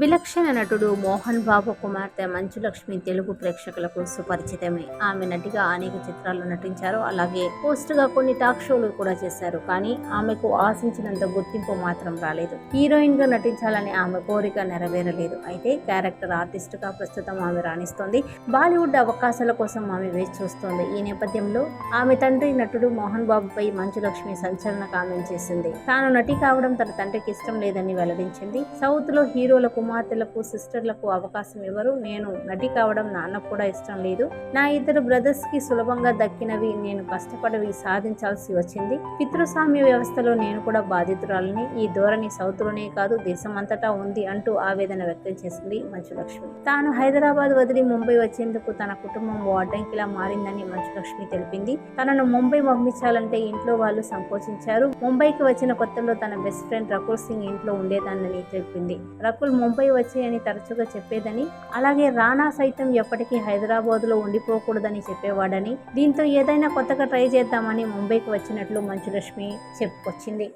విలక్షణ నటుడు మోహన్ బాబు కుమార్తె మంచులక్ష్మి తెలుగు ప్రేక్షకులకు సుపరిచితమే. ఆమె నటిగా అనేక చిత్రాల్లో నటించారు. అలాగే పోస్ట్గా కొన్ని టాక్ షోలు కూడా చేశారు. కానీ ఆమెకు ఆశించినంత గుర్తింపు మాత్రం రాలేదు. హీరోయిన్గా నటించాలని ఆమె కోరిక నెరవేరలేదు. అయితే క్యారెక్టర్ ఆర్టిస్ట్గా ప్రస్తుతం ఆమె రాణిస్తోంది. బాలీవుడ్ అవకాశాల కోసం ఆమె వేచి చూస్తోంది. ఈ నేపథ్యంలో ఆమె తండ్రి నటుడు మోహన్ బాబుపై మంచులక్ష్మి సంచలన కామెంట్ చేసింది. తాను నటి కావడం తన తండ్రికి ఇష్టం లేదని వెల్లడించింది. సౌత్లో హీరోలకు కుమార్తెలకు సిస్టర్లకు అవకాశం ఇవ్వరు నేను నటి కావడం నాన్నకు కూడా ఇష్టం లేదు. నా ఇద్దరు బ్రదర్స్కి సులభంగా దక్కినవి నేను కష్టపడవి సాధించాల్సి వచ్చింది. పితృస్వామ్య వ్యవస్థలో నేను కూడా బాధితురాలని. ఈ ధోరణి సౌత్లోనే కాదు దేశమంతటా ఉంది అంటూ ఆవేదన వ్యక్తం చేసింది మంచులక్ష్మి. తాను హైదరాబాద్ వదిలి ముంబై వచ్చేందుకు తన కుటుంబం ఓ అడ్డంకిలా మారిందని మంచులక్ష్మి తెలిపింది. తనను ముంబై పంపించాలంటే ఇంట్లో వాళ్ళు సంకోచించారు. ముంబైకి వచ్చిన కొత్తలో తన బెస్ట్ ఫ్రెండ్ రకుల్ సింగ్ ఇంట్లో ఉండేదానని చెప్పింది రకుల్ ముంబై వచ్చాయని తరచుగా చెప్పేదని అలాగే రానా సైతం ఎప్పటికీ హైదరాబాద్లో ఉండిపోకూడదని చెప్పేవాడని దీంతో ఏదైనా కొత్తగా ట్రై చేద్దామని ముంబైకి వచ్చినట్లు మంచులక్ష్మి చెప్పుకొచ్చింది.